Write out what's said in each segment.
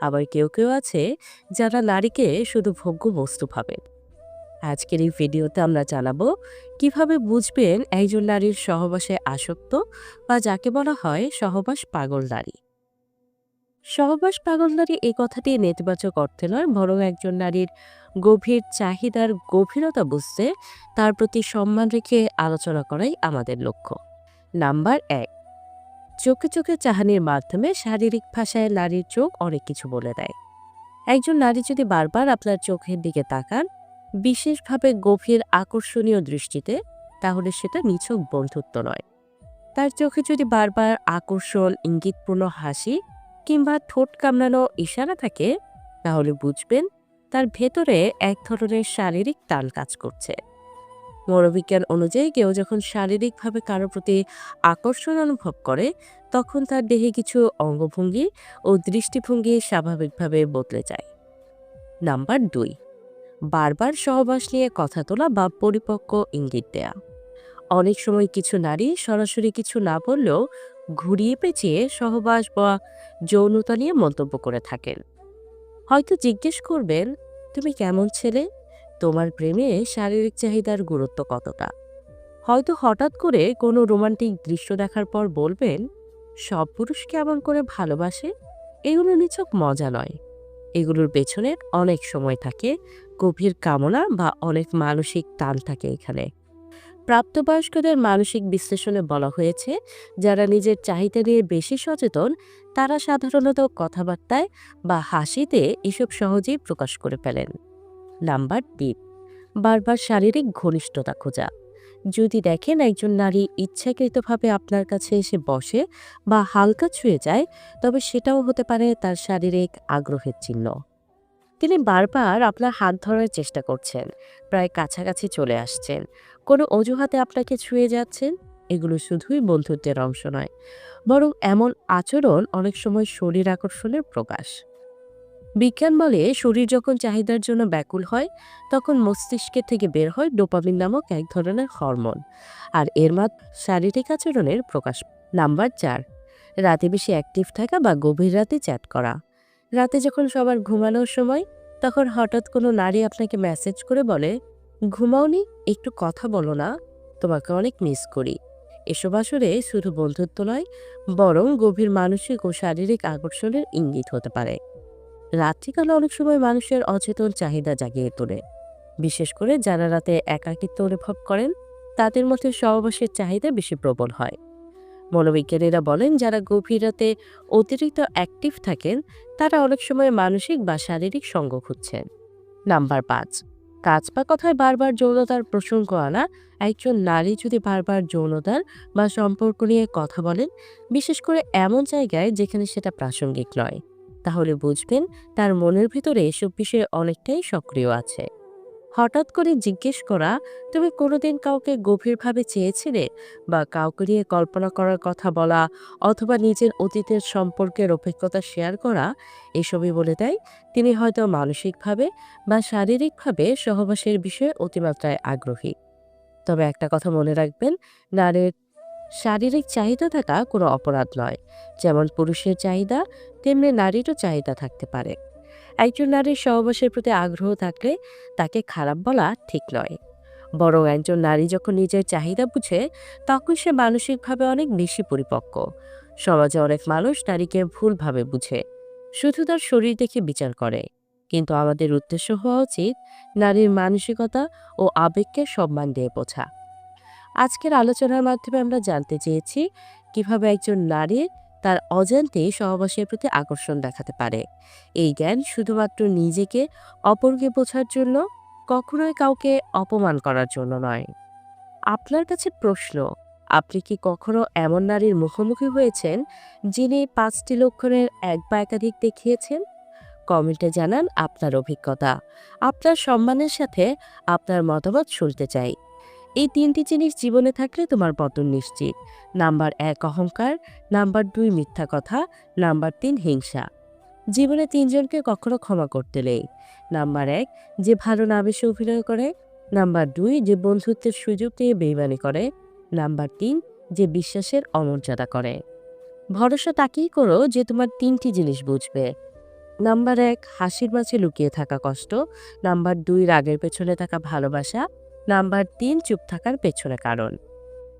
আবার কেউ কেউ আছে যারা নারীকে শুধু ভোগ্য বস্তু ভাবেন। আজকের এই ভিডিওতে আমরা জানাব কীভাবে বুঝবেন একজন নারীর সহবাসে আসক্ত বা যাকে বলা হয় সহবাস পাগল নারী। সহবাস পাগল নারী এই কথাটি নেতিবাচক অর্থে নয়, বরং একজন নারীর গভীর চাহিদার গভীরতা বুঝতে তার প্রতি সম্মান রেখে আলোচনা করাই আমাদের লক্ষ্য। নাম্বার এক চোখে চোখে চাহানির মাধ্যমে শারীরিক ভাষায় নারীর চোখ অনেক কিছু বলে দেয়। একজন নারী যদি বারবার আপনার চোখের দিকে তাকান, বিশেষভাবে গভীর আকর্ষণীয় দৃষ্টিতে, তাহলে সেটা নিছক বন্ধুত্ব নয়। তার চোখে যদি বারবার আকর্ষণ, ইঙ্গিতপূর্ণ হাসি কিংবা ঠোঁট কামড়ানো ইশারা থাকে, তাহলে বুঝবেন তার ভেতরে এক ধরনের শারীরিক টান কাজ করছে। মনোবিজ্ঞান অনুযায়ী কেউ যখন শারীরিকভাবে কারও প্রতি আকর্ষণ অনুভব করে, তখন তার দেহে কিছু অঙ্গভঙ্গি ও দৃষ্টিভঙ্গি স্বাভাবিকভাবে বদলে যায়। নাম্বার দুই, বারবার সহবাস নিয়ে কথা তোলা বা পরিপক্ক ইঙ্গিত দেয়া। অনেক সময় কিছু নারী সরাসরি কিছু না বললেও ঘুরিয়ে পেঁচিয়ে সহবাস বা যৌনতা নিয়ে মন্তব্য করে থাকেন। হয়তো জিজ্ঞেস করবেন, তুমি কেমন ছেলে? তোমার প্রেমে শারীরিক চাহিদার গুরুত্ব কতটা? হয়তো হঠাৎ করে কোনো রোমান্টিক দৃশ্য দেখার পর বলবেন, সব পুরুষ কেমন করে ভালোবাসে? এগুলো নিছক মজা নয়। এগুলোর পেছনে অনেক সময় থাকে, গভীর কামনা বা অনেক মানসিক টান থাকে এখানে। প্রাপ্তবয়স্কদের মানসিক বিশ্লেষণে বলা হয়েছে, যারা নিজের চাহিদা নিয়ে বেশি সচেতন, তারা সাধারণত কথাবার্তায় বা হাসিতে এসব সহজেই প্রকাশ করে ফেলেন। নাম্বার তিন বারবার শারীরিক ঘনিষ্ঠতা খোঁজা। যদি দেখেন একজন নারী ইচ্ছাকৃতভাবে আপনার কাছে এসে বসে বা হালকা ছুঁয়ে যায়, তবে সেটাও হতে পারে তার শারীরিক আগ্রহের চিহ্ন। তিনি বারবার আপনার হাত ধরার চেষ্টা করছেন, প্রায় কাছাকাছি চলে আসছেন। কোনো অজুহাতে আপনাকে ছুঁয়ে যাচ্ছেন? এগুলো শুধুই বন্ধুত্বের অংশ নয়, বরং এমন আচরণ অনেক সময় শরীর আকর্ষণের প্রকাশ। বিজ্ঞান বলে শরীর যখন চাহিদার জন্য ব্যাকুল হয়, তখন মস্তিষ্কের থেকে বের হয় ডোপামিন নামক এক ধরনের হরমোন। আর এর মাত শারীরিক আচরণের প্রকাশ। নাম্বার চার, রাতে বেশি অ্যাক্টিভ থাকা বা গভীর রাতে চ্যাট করা। রাতে যখন সবার ঘুমানোর সময়, তখন হঠাৎ কোনো নারী আপনাকে মেসেজ করে বলে, ঘুমাওনি, একটু কথা বলো না, তোমাকে অনেক মিস করি। এসব আসরে শুধু বন্ধুত্ব নয়, বরং গভীর মানসিক ও শারীরিক আকর্ষণের ইঙ্গিত হতে পারে। রাত্রিকালে অনেক সময় মানুষের অচেতন চাহিদা জাগিয়ে তোলে। বিশেষ করে যারা রাতে একাকিত্ব অনুভব করেন, তাদের মধ্যে সহবাসের চাহিদা বেশি প্রবল হয়। মনোবিজ্ঞানীরা বলেন, যারা গভীর রাতে অতিরিক্ত অ্যাক্টিভ থাকেন, তারা অনেক সময় মানসিক বা শারীরিক সঙ্গ খুঁজছেন। নাম্বার পাঁচ, কাজ বা কথায় বারবার যৌনতার প্রসঙ্গ আনা। একজন নারী যদি বারবার যৌনতার বা সম্পর্ক নিয়ে কথা বলেন, বিশেষ করে এমন জায়গায় যেখানে সেটা প্রাসঙ্গিক নয়। তাহলে বুঝবেন তার মনের ভিতরে এসব বিষয়ে অনেকটাই সক্রিয় আছে। হঠাৎ করে জিজ্ঞেস করা, তুমি কোনোদিন কাউকে গভীরভাবে চেয়েছিলে বা কাউকে নিয়ে কল্পনা করার কথা বলা অথবা নিজের অতীতের সম্পর্কের অভিজ্ঞতা শেয়ার করা, এসবই বলে দেয়? তিনি হয়তো মানসিকভাবে বা শারীরিকভাবে সহবাসের বিষয়ে অতিমাত্রায় আগ্রহী। তবে একটা কথা মনে রাখবেন, নারীর শারীরিক চাহিদা থাকা কোনো অপরাধ নয়। যেমন পুরুষের চাহিদা, তেমনি নারীরও চাহিদা থাকতে পারে। একজন নারীর সহবাসের প্রতি আগ্রহ থাকলে তাকে খারাপ বলা ঠিক নয়। বরং একজন নারী যখন নিজের চাহিদা বুঝে, তখন সে মানসিকভাবে অনেক বেশি পরিপক্ক। সমাজে অনেক মানুষ নারীকে ভুলভাবে বুঝে। শুধু তার শরীর দেখে বিচার করে। কিন্তু আমাদের উদ্দেশ্য হওয়া উচিত নারীর মানসিকতা ও আবেগকে সম্মান দিয়ে বোঝা। আজকের আলোচনার মাধ্যমে আমরা জানতে চেয়েছি কীভাবে একজন নারীর তার অজান্তে সহবাসের প্রতি আকর্ষণ দেখাতে পারে। এই জ্ঞান শুধুমাত্র নিজেকে অপরকে বোঝার জন্য, কখনোই কাউকে অপমান করার জন্য নয়। আপনার কাছে প্রশ্ন, আপনি কি কখনো এমন নারীর মুখোমুখি হয়েছেন যিনি পাঁচটি লক্ষণের এক বা একাধিক দেখিয়েছেন? কমেন্টে জানান আপনার অভিজ্ঞতা। আপনার সম্মানের সাথে আপনার মতামত শুনতে চাই। এই তিনটি জিনিস জীবনে থাকলে তোমার পতন নিশ্চিত। নাম্বার এক, অহংকার। নাম্বার দুই, মিথ্যা কথা। নাম্বার তিন, হিংসা। জীবনে তিনজনকে কখনো ক্ষমা করতে নেই। নাম্বার এক, যে ভালো না বেশি অভিনয় করে। নাম্বার দুই, যে বন্ধুত্বের সুযোগ নিয়ে বেইমানি করে। নাম্বার তিন, যে বিশ্বাসের অমর্যাদা করে। ভরসা তাকেই করো যে তোমার তিনটি জিনিস বুঝবে। নাম্বার এক, হাসির মাঝে লুকিয়ে থাকা কষ্ট। নাম্বার দুই, রাগের পেছনে থাকা ভালোবাসা। নাম্বার তিন চুপ থাকার পেছনে কারণ।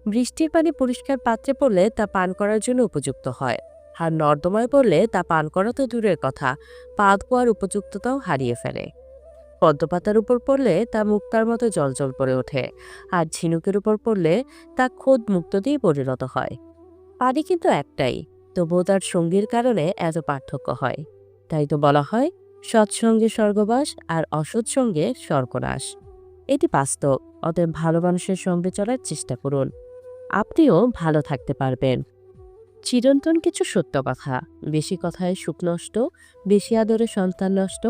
বৃষ্টির পানি পরিষ্কার পাত্রে পড়লে তা পান করার জন্য উপযুক্ত হয়। আর নর্দমায় পড়লে তা পান করা তো দূরের কথা পা ধোয়ার উপযুক্ততাও হারিয়ে ফেলে। পদ্মপাতার উপর পড়লে তা মুক্তার মতো জলজল পড়ে ওঠে, আর ঝিনুকের উপর পড়লে তা খোদ মুক্ত দিয়ে পরিণত হয়। পানি কিন্তু একটাই, তবুও তার সঙ্গীর কারণে এত পার্থক্য হয়। তাই তো বলা হয়, সৎসঙ্গে স্বর্গবাস আর অসৎ সঙ্গে স্বর্গনাশ। এটি বাস্তব। অতএব ভালো মানুষের সঙ্গে চলার চেষ্টা করুন। আপনিও ভালো থাকতে পারবেন। চিরন্তন কিছু সত্য কথা। বেশি কথায় সুখ নষ্ট, বেশি আদরে সন্তান নষ্ট,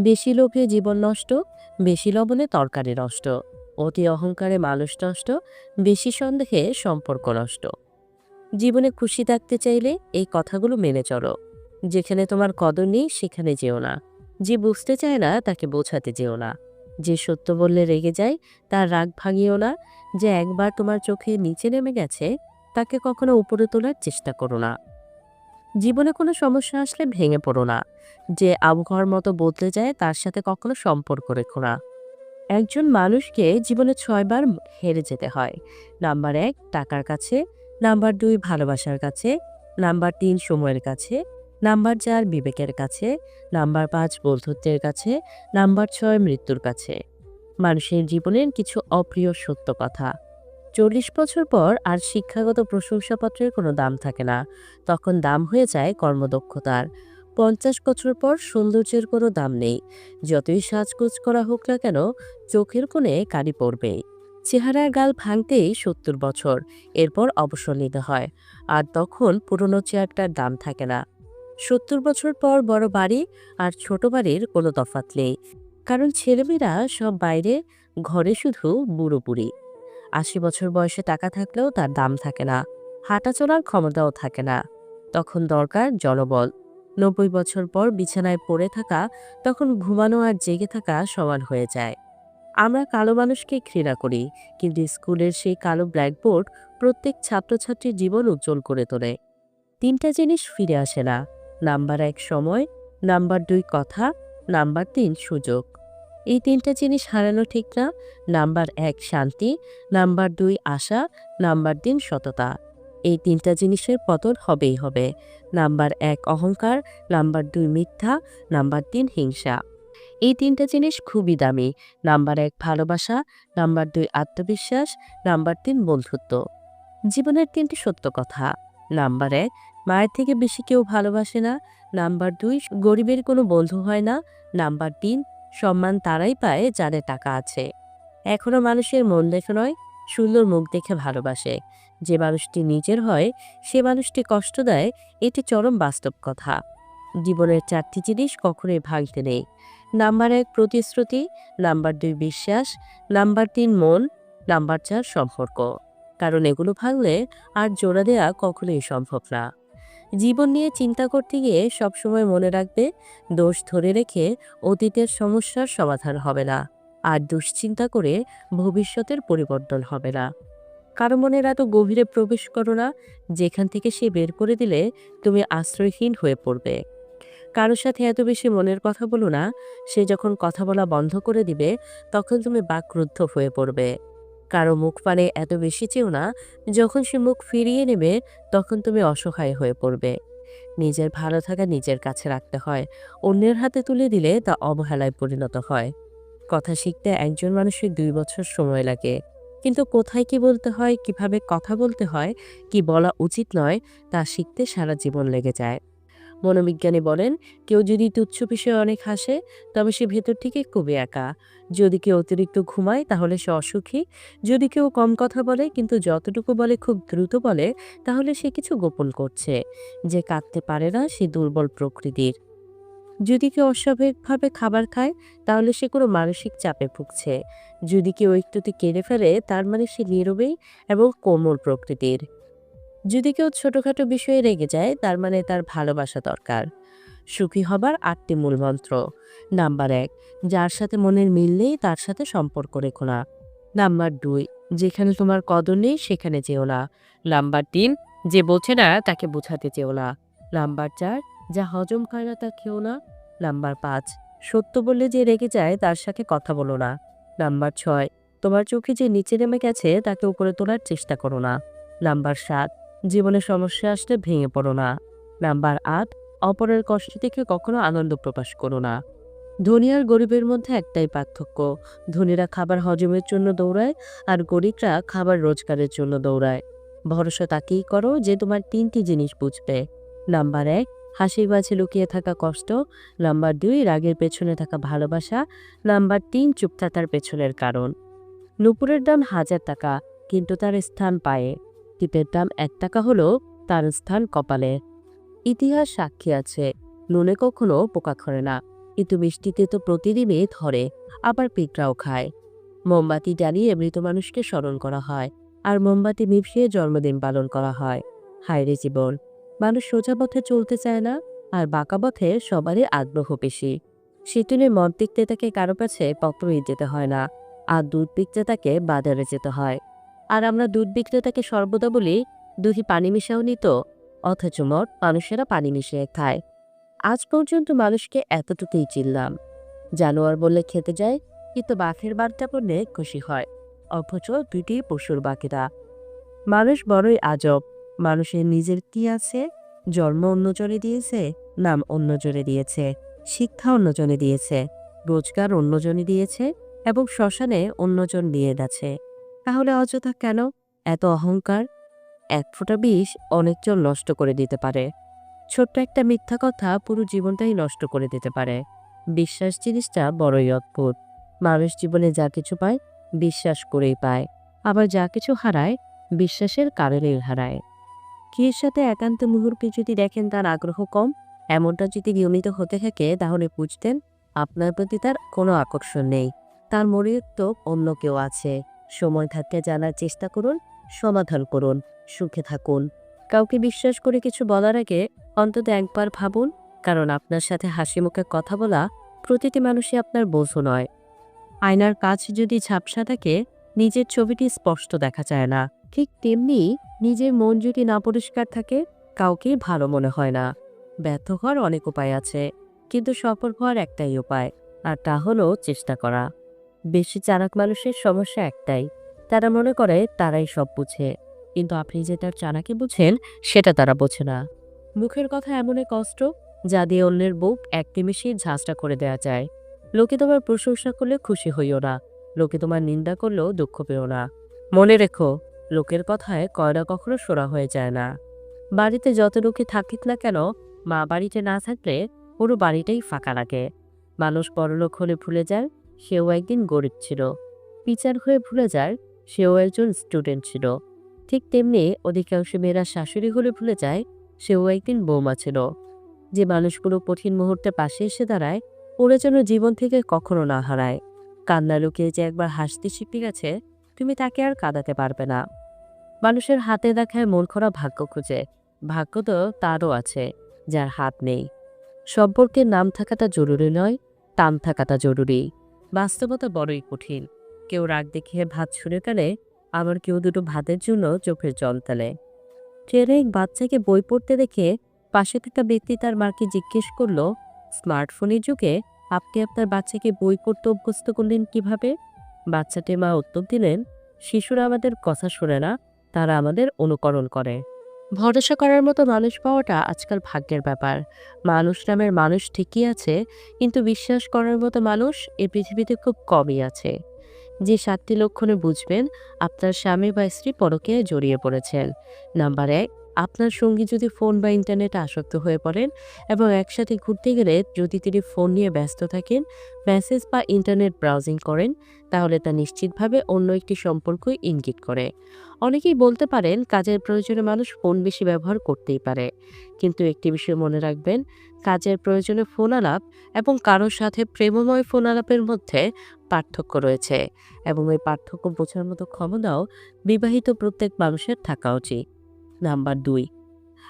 বেশি লোভে জীবন নষ্ট, বেশি লবণে তরকারি নষ্ট, অতি অহংকারে মানুষ নষ্ট, বেশি সন্দেহে সম্পর্ক নষ্ট। জীবনে খুশি থাকতে চাইলে এই কথাগুলো মেনে চলো। যেখানে তোমার কদর নেই, সেখানে যেও না। যে বুঝতে চায় না, তাকে বোঝাতে যেও না। যে সত্য বললে রেগে যায়, তার রাগ ভাঙিও না। যে একবার তোমার চোখে নিচে নেমে গেছে, তাকে কখনো উপরে তোলার চেষ্টা করো না। জীবনে কোনো সমস্যা আসলে ভেঙে পড়ো না। যে আবহাওয়ার মতো বদলে যায়, তার সাথে কখনো সম্পর্ক রেখো না। একজন মানুষকে জীবনে ছয়বার হেরে যেতে হয়। নাম্বার এক, টাকার কাছে। নাম্বার দুই, ভালোবাসার কাছে। নাম্বার তিন, সময়ের কাছে। নাম্বার চার, বিবেকের কাছে। নাম্বার পাঁচ, বন্ধুত্বের কাছে। নাম্বার ছয়, মৃত্যুর কাছে। মানুষের জীবনের কিছু অপ্রিয় সত্য কথা। চল্লিশ বছর পর আর শিক্ষাগত প্রশংসাপত্রের কোনো দাম থাকে না। তখন দাম হয়ে যায় কর্মদক্ষতার। পঞ্চাশ বছর পর সৌন্দর্যের কোনো দাম নেই। যতই সাজগোজ করা হোক না কেন, চোখের কোণে কালি পড়বেই চেহারার গাল ভাঙতেই সত্তর বছর। এরপর অবসর নিতে হয়। আর তখন পুরনো চেয়ারটার দাম থাকে না। সত্তর বছর পর বড় বাড়ি আর ছোট বাড়ির কোনো তফাৎ নেই। কারণ ছেলেমেয়েরা সব বাইরে, ঘরে শুধু বুড়ো বুড়ি আশি বছর বয়সে টাকা থাকলেও তার দাম থাকে না হাঁটা চলার ক্ষমতাও থাকে না। তখন দরকার জনবল। নব্বই বছর পর বিছানায় পড়ে থাকা, তখন ঘুমানো আর জেগে থাকা সমান হয়ে যায়। আমরা কালো মানুষকে ঘৃণা করি, কিন্তু স্কুলের সেই কালো ব্ল্যাকবোর্ড প্রত্যেক ছাত্রছাত্রীর জীবন উজ্জ্বল করে তোলে। তিনটা জিনিস ফিরে আসে না। নাম্বার এক সময়, নাম্বার দুই কথা, নাম্বার তিন সুযোগ। এই তিনটা জিনিস হারানো ঠিক না। নাম্বার এক শান্তি, নাম্বার দুই আশা, নাম্বার তিন সততা। এই তিনটা জিনিসের পতন হবেই হবে। নাম্বার এক অহংকার, নাম্বার দুই মিথ্যা, নাম্বার তিন হিংসা। এই তিনটা জিনিস খুবই দামি। নাম্বার এক ভালোবাসা, নাম্বার দুই আত্মবিশ্বাস, নাম্বার তিন বন্ধুত্ব। জীবনের তিনটি সত্য কথা। নাম্বার এক মায়ের থেকে বেশি কেউ ভালোবাসে না। নাম্বার দুই, গরিবের কোনো বন্ধু হয় না। নাম্বার তিন, সম্মান তারাই পায় যাদের টাকা আছে। এখনও মানুষের মন দেখে নয়, সুন্দর মুখ দেখে ভালোবাসে। যে মানুষটি নিজের হয়, সে মানুষটি কষ্ট দেয়, এটি চরম বাস্তব কথা। জীবনের চারটি জিনিস কখনোই ভাঙতে নেই। নাম্বার এক, প্রতিশ্রুতি। নাম্বার দুই, বিশ্বাস। নাম্বার তিন, মন। নাম্বার চার, সম্পর্ক। কারণ এগুলো ভাঙলে আর জোড়া দেয়া কখনোই সম্ভব না। জীবন নিয়ে চিন্তা করতে গিয়ে সবসময় মনে রাখবে, দোষ ধরে রেখে অতীতের সমস্যার সমাধান হবে না। আর দুশ্চিন্তা করে ভবিষ্যতের পরিবর্তন হবে না। কারও মনের এত গভীরে প্রবেশ করো না, যেখান থেকে সে বের করে দিলে তুমি আশ্রয়হীন হয়ে পড়বে। কারোর সাথে এত বেশি মনের কথা বলো না, সে যখন কথা বলা বন্ধ করে দিবে, তখন তুমি বাকরুদ্ধ হয়ে পড়বে। কারও মুখ পানে এত বেশি চেও না, যখন সে মুখ ফিরিয়ে নেবে, তখন তুমি অসহায় হয়ে পড়বে। নিজের ভালো থাকা নিজের কাছে রাখতে হয়, অন্যের হাতে তুলে দিলে তা অবহেলায় পরিণত হয়। কথা শিখতে একজন মানুষের দুই বছর সময় লাগে। কিন্তু কোথায় কি বলতে হয়, কীভাবে কথা বলতে হয়, কি বলা উচিত নয়, তা শিখতে সারা জীবন লেগে যায়। মনোবিজ্ঞানী বলেন, কেউ যদি তুচ্ছ বিষয়ে অনেক হাসে, তবে সে ভেতর থেকে খুবই একা। যদি কেউ অতিরিক্ত ঘুমায়, তাহলে সে অসুখী। যদি কেউ কম কথা বলে, কিন্তু যতটুকু বলে খুব দ্রুত বলে, তাহলে সে কিছু গোপন করছে। যে কাঁদতে পারে না, সে দুর্বল প্রকৃতির। যদি কেউ অস্বাভাবিকভাবে খাবার খায়, তাহলে সে কোনো মানসিক চাপে ভুগছে। যদি কেউ একটুতে কেড়ে ফেলে, তার মানে সে নীরবেই এবং কোমল প্রকৃতির। যদি কেউ ছোটখাটো বিষয়ে রেগে যায়, তার মানে তার ভালোবাসা দরকার। সুখী হবার আটটি মূলমন্ত্র। নাম্বার এক, যার সাথে মনের মিল নেই, তার সাথে সম্পর্ক রেখো না। নাম্বার দুই, যেখানে তোমার কদর নেই, সেখানে যেও না। নাম্বার তিন, যে বোঝে না, তাকে বোঝাতে চেও না। নাম্বার চার, যা হজম করে না, তা খেও না। নাম্বার পাঁচ, সত্য বললে যে রেগে যায়, তার সাথে কথা বলো না। নাম্বার ছয়, তোমার চোখে যে নিচে নেমে গেছে, তাকে উপরে তোলার চেষ্টা করো না। নাম্বার সাত জীবনে সমস্যা আসলে ভেঙে পড়ো না। নাম্বার আট, অপরের কষ্ট দেখে কখনো আনন্দ প্রকাশ করো না। ধনী আর গরিবের মধ্যে একটাই পার্থক্য। ধনীরা খাবার হজমের জন্য দৌড়ায় আর গরিবরা খাবার রোজগারের জন্য দৌড়ায়। ভরসা তাকেই করো যে তোমার তিনটি জিনিস বুঝবে। নাম্বার এক, হাসির মাঝে লুকিয়ে থাকা কষ্ট। নাম্বার দুই, রাগের পেছনে থাকা ভালোবাসা। নাম্বার তিন, চুপ থাকার পেছনের কারণ। নুপুরের দাম হাজার টাকা, কিন্তু তার স্থান পায়ে। টিপের দাম এক টাকা হলো তার স্থান কপালে। ইতিহাস সাক্ষী আছে নুনে কখনো পোকা খরে না। কিন্তু মিষ্টিতে তো প্রতিদিনই ধরে, আবার পিঁপড়াও খায়। মোমবাতি জ্বালিয়ে মৃত মানুষকে স্মরণ করা হয়, আর মোমবাতি মিশিয়ে জন্মদিন পালন করা হয়। হায়রে জীবন, মানুষ সোজা পথে চলতে চায় না, আর বাঁকা পথে সবারই আগ্রহ বেশি। শীতলে মদ বিক্রেতাকে কারও কাছে পত্রই যেতে হয় না, আর দুধ বিক্রেতাকে বাজারে যেতে হয়। আর আমরা দুধ বিক্রেতাকে সর্বদা বলি দুধি পানি মিশাও নিত অথচ মদ মানুষেরা পানি মিশিয়ে খায়। আজ পর্যন্ত মানুষকে এতটুকুই চিনলাম। জানোয়ার বললে খেতে যায়, কিন্তু বাঘের বার্তা পড়লে খুশি হয়, অথচ দুটি পশুর বাকিরা মানুষ বড়ই আজব, মানুষের নিজের কি আছে? জন্ম অন্যজনে দিয়েছে, নাম অন্যজনে দিয়েছে, শিক্ষা অন্যজনে দিয়েছে, রোজগার অন্যজনে দিয়েছে, এবং শ্মশানে অন্যজন নিয়ে গেছে। তাহলে অযথা কেন? এত অহংকার? এক ফোঁটা বিষ অনেকজন নষ্ট করে দিতে পারে। ছোট্ট একটা মিথ্যা কথা পুরো জীবনটাই নষ্ট করে দিতে পারে। বিশ্বাস জিনিসটা বড়ই অদ্ভুত। মানুষ জীবনে যা কিছু পায়, বিশ্বাস করেই পায়। আবার যা কিছু হারায়, বিশ্বাসের কারণেই হারায়। কির সাথে একান্ত মুহূর্তে যদি দেখেন তার আগ্রহ কম, এমনটা যদি নিয়মিত হতে থাকে, তাহলে বুঝতেন আপনার প্রতি তার কোনো আকর্ষণ নেই। তার তো অন্য কেউ আছে। সময় থাকতে জানার চেষ্টা করুন, সমাধান করুন, সুখে থাকুন। কাউকে বিশ্বাস করে কিছু বলার আগে অন্তত একবার ভাবুন, কারণ আপনার সাথে হাসি মুখে কথা বলা প্রতিটি মানুষই আপনার বোঝো নয়। আয়নার কাজ যদি ঝাপসা থাকে, নিজের ছবিটি স্পষ্ট দেখা যায় না। ঠিক তেমনি নিজের মন যদি না পরিষ্কার থাকে কাউকে ভালো মনে হয় না। ব্যর্থ হওয়ার অনেক উপায় আছে, কিন্তু সফল হওয়ার একটাই উপায়, আর তা হলো চেষ্টা করা। বেশি চালাক মানুষের সমস্যা একটাই। তারা মনে করে তারাই সব বুঝে। কিন্তু আপনি যে তার চানাকে বুঝেন, সেটা তারা বোঝে না। মুখের কথা এমন এক কষ্ট, যা দিয়ে অন্যের বুক এক নিমেষেই ঝাঁঝটা করে দেওয়া যায়। লোকে তোমার প্রশংসা করলে খুশি হইও না। লোকে তোমার নিন্দা করলেও দুঃখ পেও না। মনে রেখো, লোকের কথায় কয়লা কখনো সোরা হয়ে যায় না। বাড়িতে যত লোকে থাকিত না কেন, মা বাড়িতে না থাকলে পুরো বাড়িটাই ফাঁকা লাগে। মানুষ বড়লোক হলে ভুলে যায় সেও একদিন গরিব ছিল। পিচার হয়ে ভুলে যায়, সেও একজন স্টুডেন্ট ছিল। ঠিক তেমনি অধিকাংশ মেয়েরা শাশুড়ি হলে ভুলে যায়, সেও একদিন বৌমা ছিল। যে মানুষগুলো কঠিন মুহূর্তে পাশে এসে দাঁড়ায়, ওরা যেন জীবন থেকে কখনো না হারায়। কান্না লুকিয়ে যে একবার হাসতে শিখে গেছে, তুমি তাকে আর কাঁদাতে পারবে না। মানুষের হাতে দেখায় মন খরা ভাগ্য খুঁজে। ভাগ্য তো তারও আছে, যার হাত নেই। সম্পর্কের নাম থাকাটা জরুরি নয়, টান থাকাটা জরুরি। বাস্তবতা বড়ই কঠিন। কেউ রাগ দেখিয়ে ভাত ছুঁড়ে ফেলে, আবার কেউ দুটো ভাতের জন্য চোখের জল ফেলে। ট্রেনে এক বাচ্চাকে বই পড়তে দেখে পাশে থাকা ব্যক্তি তার মাকে জিজ্ঞেস করল, স্মার্টফোনের যুগে আপনি আপনার বাচ্চাকে বই পড়তে অভ্যস্ত করলেন কীভাবে? বাচ্চাটির মা উত্তর দিলেন, শিশুরা আমাদের কথা শোনে না, তারা আমাদের অনুকরণ করে। ভরসা করার মতো মানুষ পাওয়াটা আজকাল ভাগ্যের ব্যাপার। মানুষ নামের মানুষ ঠিকই আছে, কিন্তু বিশ্বাস করার মতো মানুষ এ পৃথিবীতে খুব কমই আছে। যে সাতটি লক্ষণে বুঝবেন, আপনার স্বামী বা স্ত্রী পরকে জড়িয়ে পড়েছেন। নাম্বার এক আপনার সঙ্গী যদি ফোন বা ইন্টারনেটে আসক্ত হয়ে পড়েন এবং একসাথে ঘুরতে গেলে যদি তিনি ফোন নিয়ে ব্যস্ত থাকেন, মেসেজ বা ইন্টারনেট ব্রাউজিং করেন, তাহলে তা নিশ্চিতভাবে অন্য একটি সম্পর্কই ইঙ্গিত করে। অনেকেই বলতে পারেন কাজের প্রয়োজনে মানুষ ফোন বেশি ব্যবহার করতেই পারে। কিন্তু একটি বিষয় মনে রাখবেন, কাজের প্রয়োজনে ফোন আলাপ এবং কারোর সাথে প্রেমময় ফোন আলাপের মধ্যে পার্থক্য রয়েছে এবং এই পার্থক্য বোঝার মতো ক্ষমতাও বিবাহিত প্রত্যেক মানুষের থাকা উচিত। নাম্বার দুই।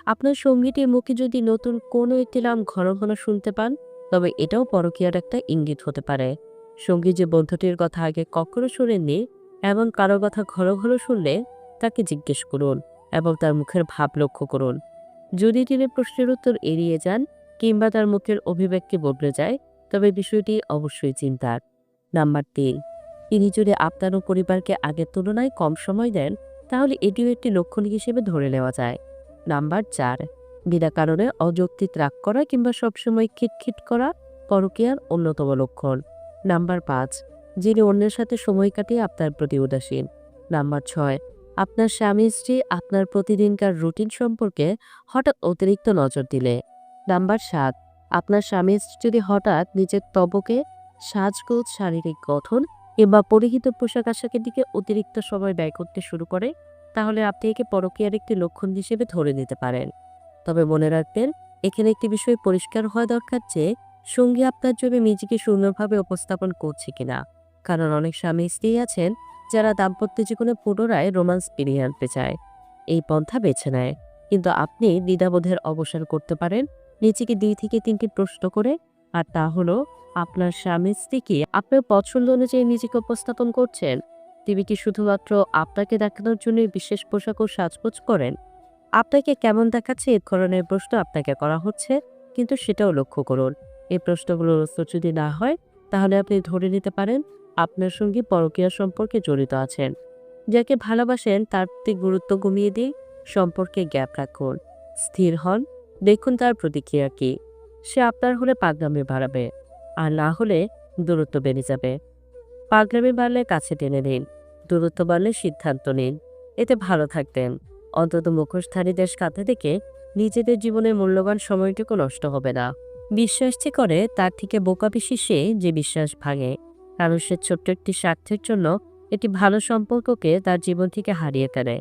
আপনার সঙ্গীটির মুখে যদি নতুন কোনো একটি নাম ঘন ঘন শুনতে পান, তবে এটাও পরকীয়ার একটা ইঙ্গিত হতে পারে। সঙ্গী যে বন্ধুটির কথা আগে কখনো শোনেননি, এমন কারও কথা ঘন ঘন শুনলে তাকে জিজ্ঞেস করুন এবং তার মুখের ভাব লক্ষ্য করুন। যদি তিনি প্রশ্নের উত্তর এড়িয়ে যান কিংবা তার মুখের অভিব্যক্তি বদলে যায়, তবে বিষয়টি অবশ্যই চিন্তার। নাম্বার তিন, তিনি যদি আপনার পরিবারকে আগের তুলনায় কম সময় দেন তাহলে এটিও একটি লক্ষণ হিসেবে ধরে নেওয়া যায়। নাম্বার চার, বিনা কারণে অযৌক্তিক রাগ করা কিংবা সবসময় খিটখিট করা পরকীয়ার অন্যতম লক্ষণ। নাম্বার পাঁচ, যিনি অন্যের সাথে সময় কাটিয়ে আপনার প্রতি উদাসীন। নাম্বার ছয়, আপনার স্বামী, স্ত্রী আপনার প্রতিদিনকার রুটিন সম্পর্কে হঠাৎ অতিরিক্ত নজর দিলে। নাম্বার সাত, আপনার স্বামী, স্ত্রী যদি হঠাৎ নিজের তবকে সাজগোজ শারীরিক গঠন কিংবা পরিহিত পোশাক আশাকের দিকে অতিরিক্ত সময় ব্যয় করতে শুরু করে, তাহলে আপনি একে পরকীয়ার একটি লক্ষণ হিসেবে ধরে নিতে পারেন। তবে মনে রাখবেন, এখানে একটি বিষয় পরিষ্কার হওয়া দরকার যে, সঙ্গী আপনার জন্য নিজেকে সুন্দরভাবে উপস্থাপন করছে কিনা। কারণ অনেক স্বামী স্ত্রী আছেন, যারা দাম্পত্য জীবনে পুনরায় রোমান্স ফিরিয়ে আনতে চায়। এই পন্থা বেছে নেয়। কিন্তু আপনি দ্বিধাবোধের অবসান করতে পারেন, নিজেকে দুই থেকে তিনটি প্রশ্ন করে আর তা হলো, আপনার স্বামী স্ত্রী কি আপনার পছন্দ অনুযায়ী নিজেকে উপস্থাপন করছেন। তিনি কি শুধুমাত্র আপনাকে দেখানোর জন্য বিশেষ পোশাক ও সাজগোজ করেন? আপনাকে কেমন দেখাচ্ছে এ ধরনের প্রশ্ন আপনাকে করা হচ্ছে, কিন্তু সেটাও লক্ষ্য করুন। এই প্রশ্নগুলোর উত্তর যদি না হয়, তাহলে আপনি ধরে নিতে পারেন, আপনার সঙ্গে পরকীয়া সম্পর্কে জড়িত আছেন। যাকে ভালোবাসেন তার প্রতি গুরুত্ব কমিয়ে দিয়ে সম্পর্কে গ্যাপ রাখুন। স্থির হন, দেখুন তার প্রতিক্রিয়া কি। সে আপনার হলে পাগলামি বাড়াবে, আর না হলে দূরত্ব বেড়ে যাবে। পাগলামি বাড়লে কাছে টেনে নিন, দূরত্ব বাড়লে সিদ্ধান্ত নিন। এতে ভালো থাকতেন। অন্তত মুখোশধারীদের কাছে থেকে নিজেদের জীবনের মূল্যবান সময়টুকু নষ্ট হবে না। বিশ্বাস যে করে, তার থেকে বোকা বেশি সে যে বিশ্বাস ভাঙে। মানুষের ছোট্ট একটি স্বার্থের জন্য একটি ভালো সম্পর্ককে তার জীবন থেকে হারিয়ে ফেলে।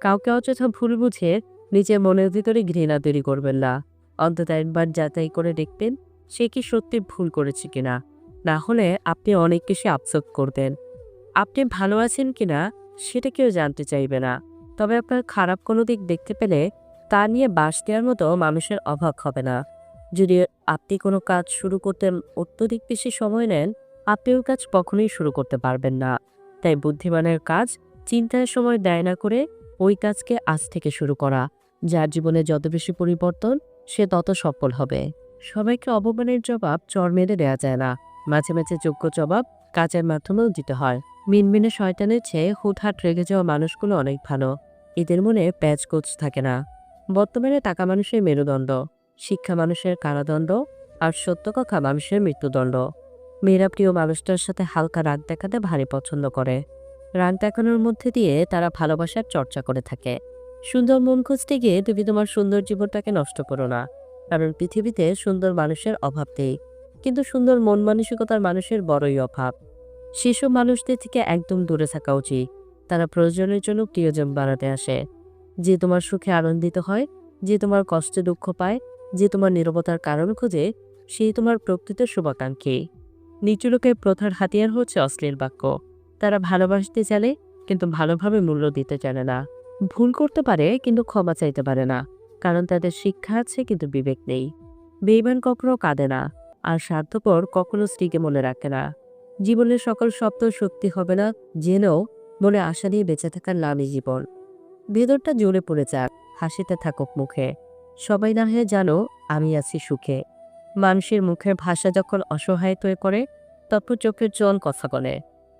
কাউকে অযথা ভুল বুঝে নিজের মনের ভিতরে ঘৃণা তৈরি করবেন না। অন্তত একবার যাচাই করে দেখবেন সে কি সত্যি ভুল করেছে কিনা। না হলে আপনি অনেক কিছু আফসোস করতেন। আপনি ভালো আছেন কিনা সেটা কেউ জানতে চাইবে না। তবে আপনার খারাপ কোনো দিক দেখতে পেলে তা নিয়ে বাস দেওয়ার মতো মানুষের অভাব হবে না। যদি আপনি কোনো কাজ শুরু করতে অত্যধিক বেশি সময় নেন, আপনি ওই কাজ কখনোই শুরু করতে পারবেন না। তাই বুদ্ধিমানের কাজ চিন্তার সময় দেয় না করে ওই কাজকে আজ থেকে শুরু করা। যার জীবনে যত বেশি পরিবর্তন সে তত সফল হবে। সবাইকে অপমানের জবাব চর মেরে দেওয়া যায় না। মাঝে মাঝে যোগ্য জবাব কাজের মাধ্যমেও দিতে হয়। মিনমিনে শয়তানের চেয়ে হুটহাট রেগে যাওয়া মানুষগুলো অনেক ভালো। এদের মনে প্যাচ কোচ থাকে না। বর্তমানে টাকা মানুষের মেরুদণ্ড, শিক্ষা মানুষের কারাদণ্ড আর সত্য কথা মানুষের মৃত্যুদণ্ড। মেয়েরা প্রিয় মানুষটার সাথে হালকা রাগ দেখাতে ভারী পছন্দ করে। রাগ দেখানোর মধ্যে দিয়ে তারা ভালোবাসার চর্চা করে থাকে। সুন্দর মন খুঁজতে গিয়ে তুমি তোমার সুন্দর জীবনটাকে নষ্ট করো না। কারণ পৃথিবীতে সুন্দর মানুষের অভাব নেই। কিন্তু সুন্দর মন মানসিকতার মানুষের বড়ই অভাব। সেসব মানুষদের থেকে একদম দূরে থাকা উচিত। তারা প্রয়োজনের জন্য প্রিয়জন বাড়াতে আসে। যে তোমার সুখে আনন্দিত হয়, যে তোমার কষ্টে দুঃখ পায়, যে তোমার নিরবতার কারণ খুঁজে, সেই তোমার প্রকৃত শুভাকাঙ্ক্ষী। নিচু লোকের প্রথার হাতিয়ার হচ্ছে অশ্লীল বাক্য। তারা ভালোবাসতে চালে কিন্তু ভালোভাবে মূল্য দিতে জানে না। ভুল করতে পারে কিন্তু ক্ষমা চাইতে পারে না, কারণ তাদের শিক্ষা আছে কিন্তু বিবেক নেই। বেইমান কখনো কাঁদে না, আর স্বার্থপর কখনো স্ত্রীকে মনে রাখে না। জীবনের সকল শব্দ সত্যি হবে না, জেনেও মনে আশা নিয়ে বেঁচে থাকার নামই জীবন। ভেতরটা জ্বলে পড়ে যাক, হাসিতে থাকুক মুখে। সবাই না হয়ে জানো, আমি আছি সুখে। মানুষের মুখের ভাষা যখন অসহায় হয়ে করে তখন চোখের জল কথা বলে।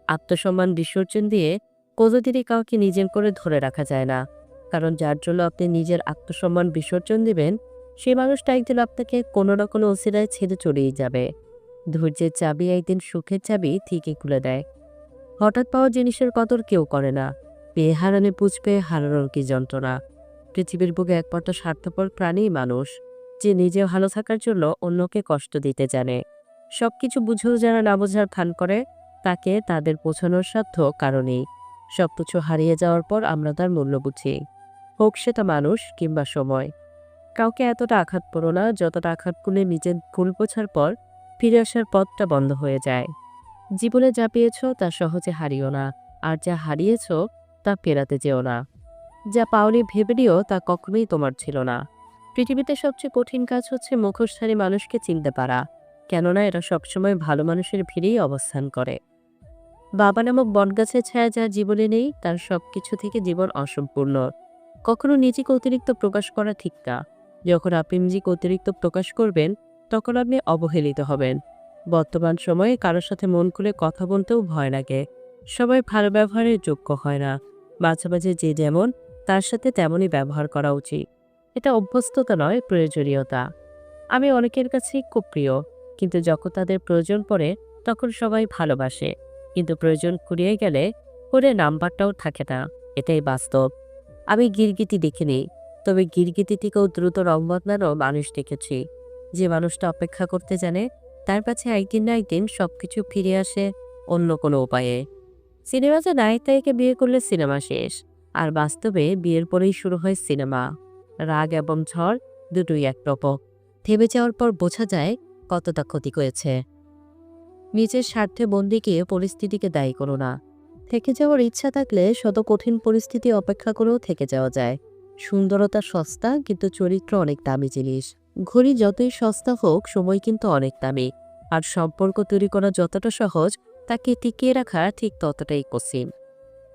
আত্মসম্মান বিসর্জন দিয়ে কোনোদিনই কাউকে নিজের করে ধরে রাখা যায় না। কারণ যার জন্য আপনি নিজের আত্মসম্মান বিসর্জন দিবেন সেই মানুষটা একদিন আপনাকে কোনো না কোনো অসিরায় ছেড়ে চলেই যাবে। ধৈর্যের চাবি একদিন সুখের চাবি ঠিকই খুলে দেয়। হঠাৎ পাওয়া জিনিসের কদর কেউ করে না। পেয়ে হারানে বুঝবে হারানোর কি যন্ত্রণা। পৃথিবীর বুকে একমাত্র স্বার্থপর প্রাণী মানুষ, যে নিজে ভালো থাকার জন্য অন্যকে কষ্ট দিতে জানে। সবকিছু বুঝেও যারা না বোঝার খান করে, তাকে তাদের পৌঁছানোর সাধ্য কারণেই সবকিছু হারিয়ে যাওয়ার পর আমরা তার মূল্য বুঝি। হোক সেটা মানুষ কিংবা সময়। কাউকে এতটা আঘাত করো না, যতটা আঘাত করলে নিজের ভুল বোঝার পর ফিরে আসার পথটা বন্ধ হয়ে যায়। জীবনে যা পেয়েছ তা সহজে হারিও না, আর যা হারিয়েছ তা ফেরাতে যেও না। যা পাওনি ভেবে নিও তা কখনোই তোমার ছিল না। পৃথিবীতে সবচেয়ে কঠিন কাজ হচ্ছে মুখোশধারী মানুষকে চিনতে পারা, কেননা এরা সবসময় ভালো মানুষের ভিড়েই অবস্থান করে। বাবা নামক বটগাছের ছায়া যা জীবনে নেই, তার সব কিছু থেকে জীবন অসম্পূর্ণ। কখনো নিজেকে অতিরিক্ত প্রকাশ করা ঠিক না। যখন আপনি নিজেকে অতিরিক্ত প্রকাশ করবেন, তখন আপনি অবহেলিত হবেন। বর্তমান সময়ে কারোর সাথে মন খুলে কথা বলতেও ভয় লাগে। সবাই ভালো ব্যবহারের যোগ্য হয় না। মাঝে মাঝে যে যেমন, তার সাথে তেমনই ব্যবহার করা উচিত। এটা অভ্যস্ততা নয়, প্রয়োজনীয়তা। আমি অনেকের কাছেই খুব প্রিয়। কিন্তু যখন তাদের প্রয়োজন পড়ে, তখন সবাই ভালোবাসে। কিন্তু প্রয়োজন ফুরিয়ে গেলে করে নাম্বারটাও থাকে না। এটাই বাস্তব। আমি গিরগিটি দেখিনি, তবে গিরগিটি থেকেও দ্রুত রং বদলানো মানুষ দেখেছি। যে মানুষটা অপেক্ষা করতে জানে, তার কাছে একদিন না একদিন সব কিছু ফিরে আসে অন্য কোনো উপায়ে। সিনেমাতে নায়ক নায়িকা বিয়ে করলে সিনেমা শেষ, আর বাস্তবে বিয়ের পরেই শুরু হয় সিনেমা। রাগ এবং ঝড় দুটোই এক রকম থেমে যাওয়ার পর বোঝা যায় কতটা ক্ষতি করেছে। নিজের স্বার্থে বন্দিকে পরিস্থিতিকে দায়ী করো না। থেকে যাওয়ার ইচ্ছা থাকলে শত কঠিন পরিস্থিতি অপেক্ষা করেও থেকে যাওয়া যায়। সুন্দরতা সস্তা, কিন্তু চরিত্র অনেক দামি জিনিস। ঘড়ি যতই সস্তা হোক, সময় কিন্তু অনেক দামি। আর সম্পর্ক তৈরি করা যতটা সহজ, তাকে টিকিয়ে রাখা ঠিক ততটাই কঠিন।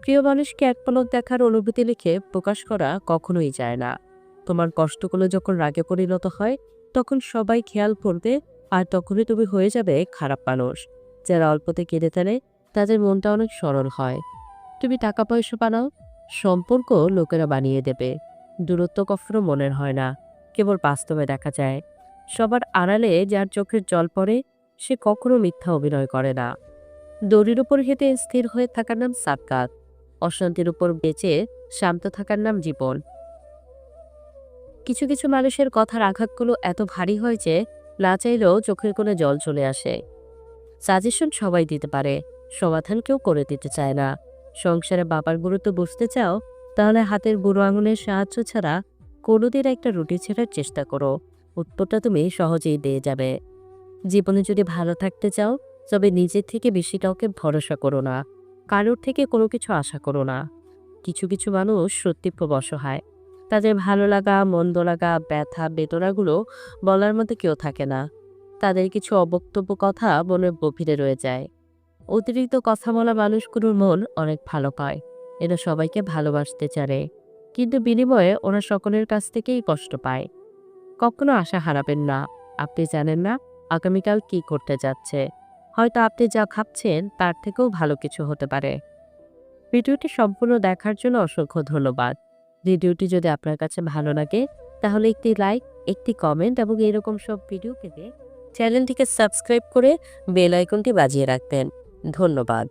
প্রিয় মানুষকে এক পলক দেখার অনুভূতি লিখে প্রকাশ করা কখনোই যায় না। তোমার কষ্টগুলো যখন রাগে পরিণত হয়, তখন সবাই খেয়াল করবে আর তখনই তুমি হয়ে যাবে খারাপ মানুষ। যারা অল্পতে কেঁদে ফেলে, তাদের মনটা অনেক সরল হয়। তুমি টাকা পয়সা বানাও, সম্পর্ক লোকেরা বানিয়ে দেবে। দূরত্ব কখনো মনের হয় না, কেবল বাস্তবে দেখা যায়। সবার আড়ালে যার চোখের জল পড়ে, সে কখনো মিথ্যা অভিনয় করে না। দড়ির উপর হেঁটে স্থির হয়ে থাকার নাম সাবকাত অশান্তির উপর বেঁচে শান্ত থাকার নাম জীবন। কিছু কিছু মানুষের কথার আঘাতগুলো এত ভারী হয় যে না চাইলেও চোখের কোণে জল চলে আসে। সাজেশন সবাই দিতে পারে, সমাধান কেউ করে দিতে চায় না। সংসারে বাবার গুরুত্ব বুঝতে চাও, তাহলে হাতের বুড়ো আঙুলের সাহায্য ছাড়া কোনোদিন একটা রুটি ছেড়ার চেষ্টা করো। উত্তরটা তুমি সহজেই দিয়ে যাবে। জীবনে যদি ভালো থাকতে চাও, তবে নিজের থেকে বেশি কাউকে ভরসা করো না। কারোর থেকে কোনো কিছু আশা করো না। কিছু কিছু মানুষ সত্যি অসহায়। তাদের ভালো লাগা, মন্দ লাগা, ব্যথা, বেদনাগুলো বলার মধ্যে কেউ থাকে না। তাদের কিছু অবক্তব্য কথা মনের গভীরে রয়ে যায়। অতিরিক্ত কথা বলা মানুষগুলোর মন অনেক ভালো পায়। এরা সবাইকে ভালোবাসতে চারে কিন্তু বিনিময়ে ওরা সকলের কাছ থেকেই কষ্ট পায়। কখনো আশা হারাবেন না। আপনি জানেন না আগামীকাল কি করতে যাচ্ছে। হয়তো আপনি যা ভাবছেন তার থেকেও ভালো কিছু হতে পারে। ভিডিওটি সম্পূর্ণ দেখার জন্য অসংখ্য ধন্যবাদ। ভিডিওটি যদি আপনার কাছে ভালো লাগে, তাহলে একটি লাইক, একটি কমেন্ট এবং এরকম সব ভিডিও পেতে চ্যানেলটিকে সাবস্ক্রাইব করে বেল আইকনটি বাজিয়ে রাখবেন। ধন্যবাদ।